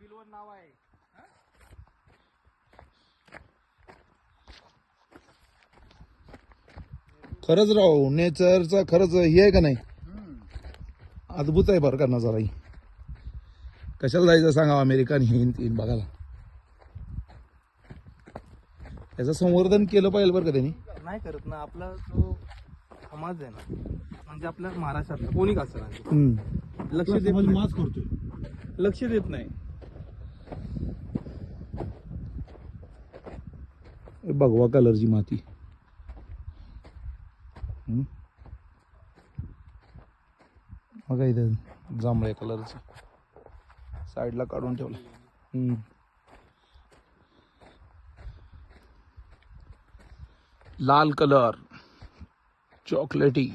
बिलवर नाव आहे. खरंच राव नेचरचा खरंच हे आहे का नाही? अद्भुत आहे बरं का नजारा ही. कशाला जायचं सांगा अमेरिका आणि हे तीन बघायला? याचं संवर्धन केलं पाहिजे बरं का त्यांनी? नाही करत ना आपला जो समाज आहे ना म्हणजे आपल्या महाराष्ट्रातला कोणी का. लक्ष देत नाही. माच करतोय. लक्ष देत नाही. भगवा कलरची माती. मग बघा इथं जांभळ्या कलरचं साईडला काढून ठेवलं. लाल कलर चॉकलेटी